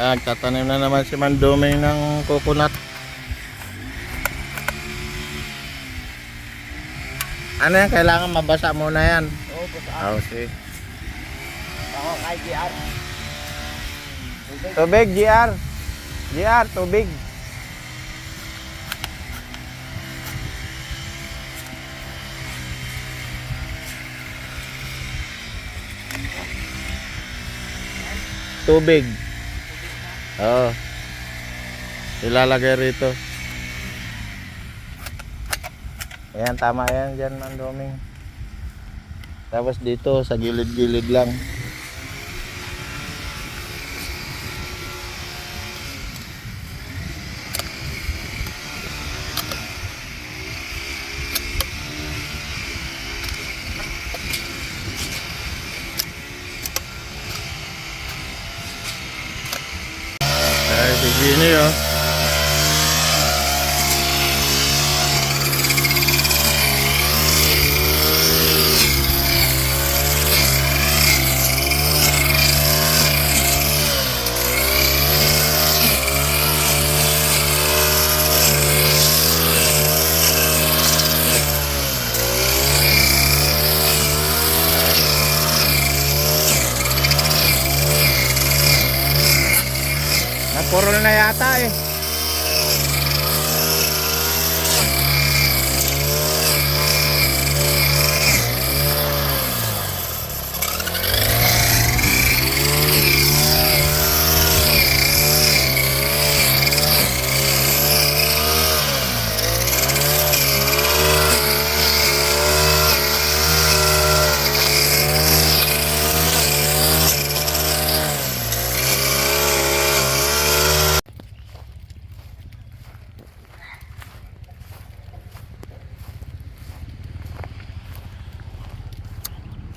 Ayan, tatanim na naman si Manduming ng coconut. Ano yan? Kailangan mabasa muna yan. Oo, boss. Oh, Ah, sige. ako kay GR. Tubig, GR. GR, tubig. Tubig. Oo. Ilalagay rito. Ayan, tama yan dyan, Mandoming. Tapos dito, sa gilid-gilid lang. Napurol na yata eh.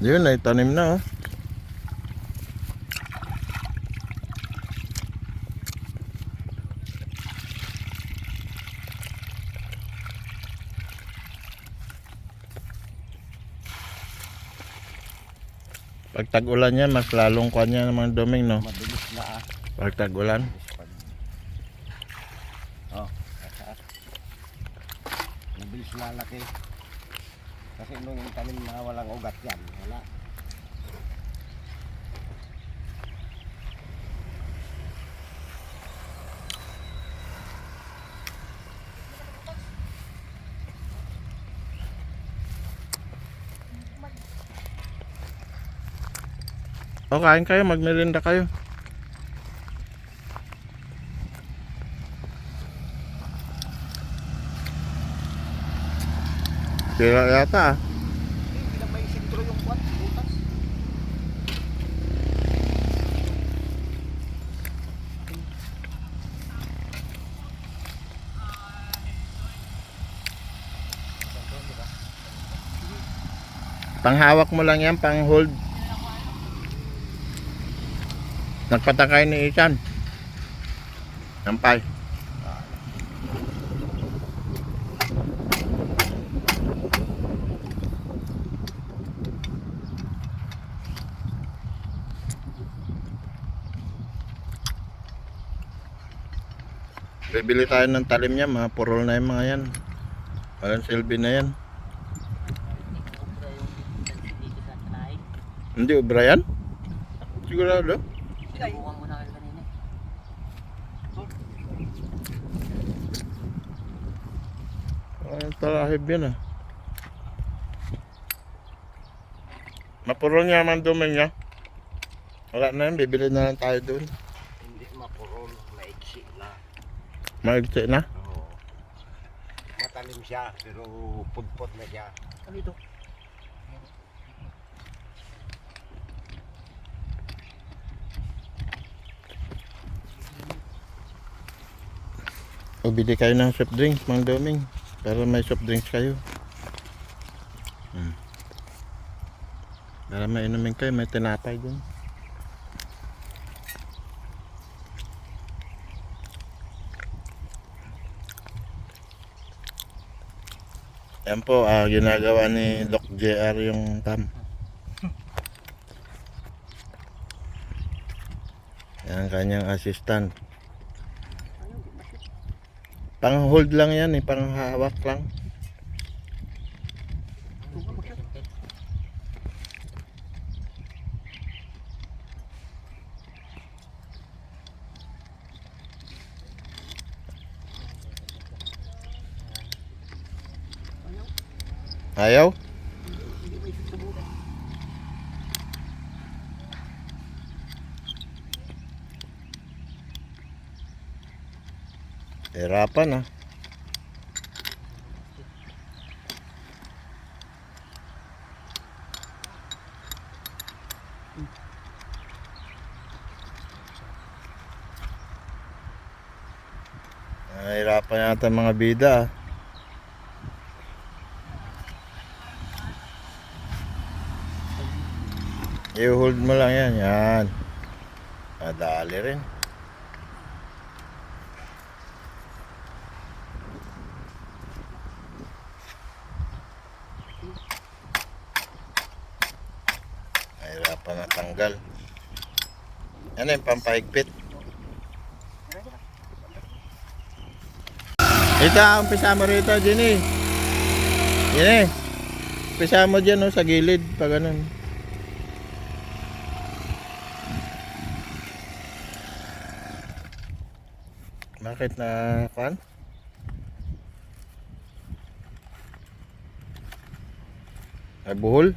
Yun, ay tanim na oh. Pag tag-ulan yan, mas lalong kuhan yan ng mga duming, no? Mabilis na ah. Pag tag-ulan. Oh. Mabilis na laki. Kasi nung tanim na walang ugat yan, wala. O, kain kayo, magmelinda kayo. Sira yata ah. Hindi na may sentro yung kwan, butas. Panghawak mo lang yan, pang hold. Nagpatakay ni Isan. Nampay. Bibili tayo ng talim niya, mga purol na yung mga yan. Walang silbi na yan. Hindi, yan? Sigurado? Buwang mo na kayo kanina. Ay, talahib yan ah. Mapurol niya man duming niya. Wala na yan, bibili na lang tayo doon. Hindi mapurol, maiksi na. Maigti na. Oo. Matalim siya, pero pudpot na siya. Ano ito? Bili kayo ng soft drinks, mang duming. Para may soft drinks kayo. Hmm. Para may inumin kayo, may tinapay dun. Yan po, ah, ginagawa ni Doc JR yung tam. Yan ang kanyang assistant. Pang hold lang yan eh, pang hawak lang. Ayaw? Hirapan ah. Nahirapan yata mga bida ah. I-hold mo lang yan, yan. Madali rin. Nahirapan na tanggal. Ano yung pampahigpit? Ito, umpisa mo rito, Jenny. Jenny. Umpisa mo dyan, no, sa gilid, pa ganun. Bakit na, kan? Ay, buhol?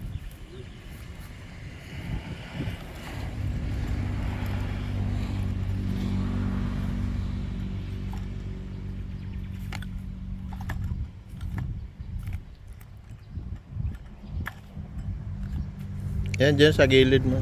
Yan, dyan sa gilid mo.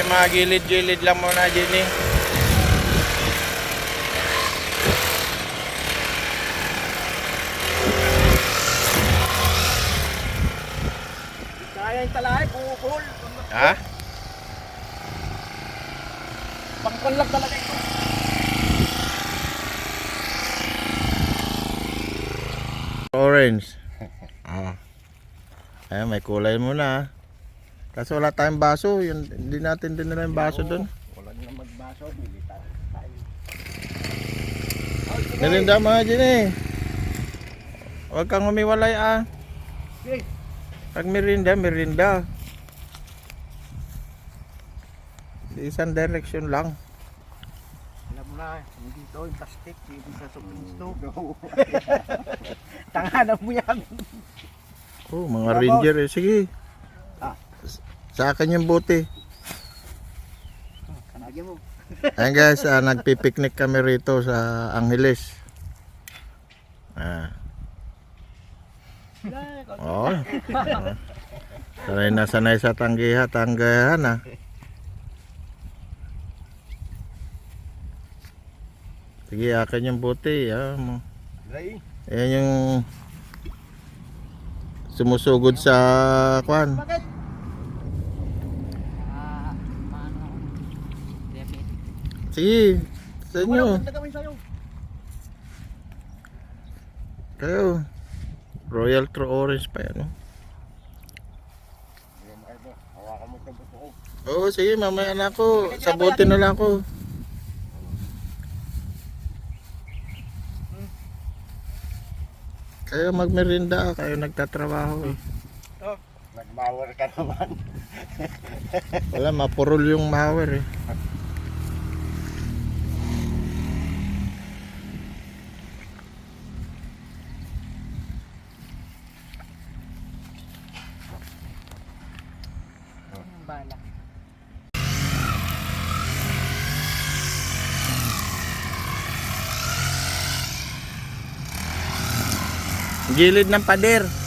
Yung mga gilid-gilid lang muna, Jenny. Kaya yung talahe, buhol. Ha? Pangkon lang talaga ito. Orange. Ah. Ayan, may kulay muna. ah. Kasi wala tayong baso. Yun, hindi natin dinala yung baso doon. Wala na magbaso, militar tayo. Merinda mga Jenny. Huwag kang humiwalay ah. Pag merinda, merinda. Isang direction lang. Alam mo na, hindi ito yung plastic, hindi sa sobrang ito. Tanganan mo yan. Oh, mga ranger eh. Sige. Ah. Sa akin yung bote. Kanagin mo. Ayan guys, ah, nagpipiknik kami rito sa Angeles. Ah. Oh. Sanay na sanay sa tanggiha, tanggahan ah. Sige, akin yung bote. Ah, mo. Ayan yung sumusugod sa kwan. bakit? Ah, maano ako. Diabetic. Sige, sa inyo. Kayo. Royal True Orange pa yan. oh. Oo, sige, mamaya na ako. Sabutin na lang ako. Kayo magmerinda, kayo nagtatrabaho eh. Nagmawar ka naman. Wala, mapurol yung mower eh. Gilid ng pader.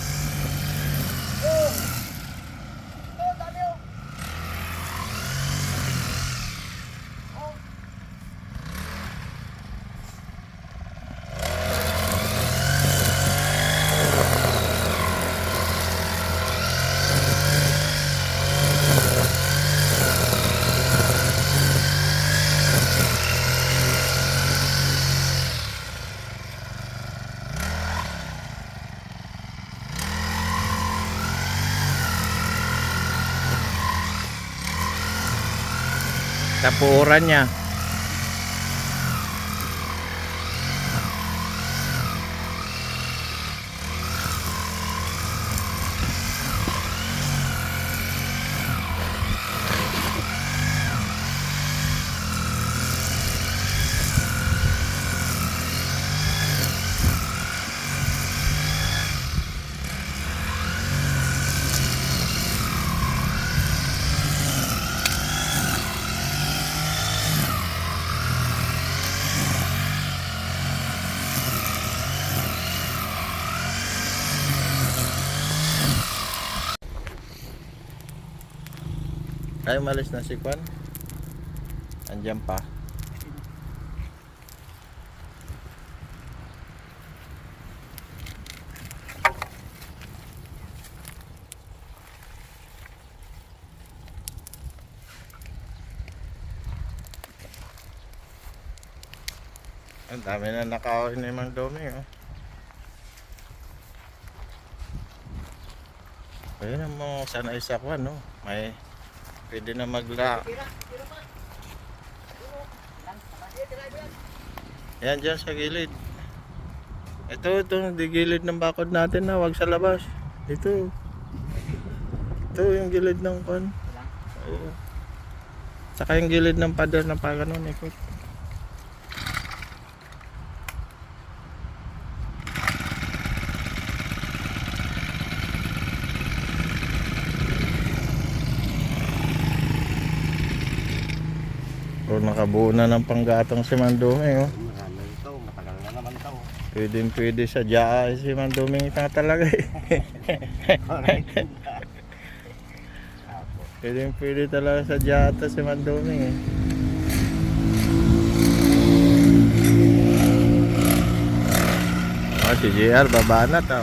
Tapuran niya. Ay, malis na si Kwan. Andiyan pa. Ang dami na nakawin ni Mang Domi, oh. Ayun ang mga sanay sa Kwan, no? May pwede na magla. Yan dyan sa gilid. Ito, ito, di gilid ng bakod natin na, wag sa labas. Ito. Ito yung gilid ng kon. Oo. Saka yung gilid ng pader na pa ganun, ikot. O nakabuo na ng panggatong si Mandume, oh. Marami ito, matagal na naman ito. Pwede pwede sa Jaa si Mandume ita talaga eh. Pwede pwede talaga sa Jaa to si Mandume eh. Oh, si JR baba na to.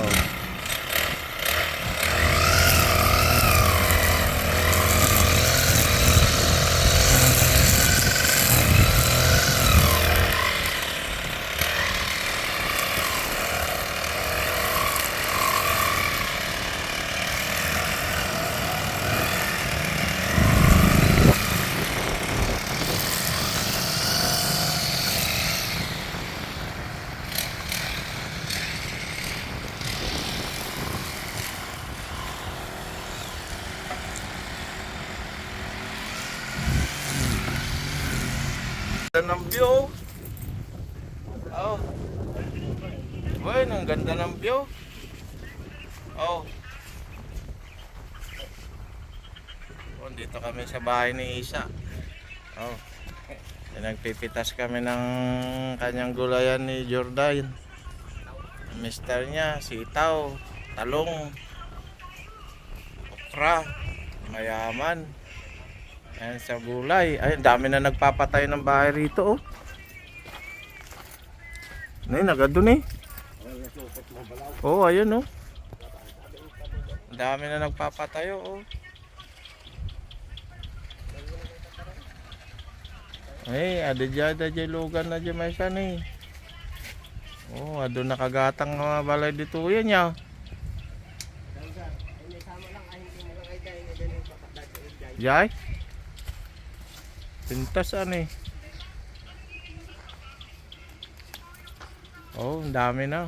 Ganda ng view. Oh. Boy, ang ganda ng view. Oh. Oh, dito kami sa bahay ni Isa. Oh. Nagpipitas kami ng kanyang gulayan ni Jordan. Mister niya, sitaw, talong, okra, mayaman. Ayan sa gulay. Ay, dami na nagpapatay ng bahay rito, oh. Nay, nagado ni. Oh, ayun, oh. Dami na nagpapatayo, oh. Ay, ada dyan, ada lugan na dyan may san, eh. Oh, ado nakagatang mga balay dito yan, ya. Jai? Pintas ano eh. Oh, ang dami na.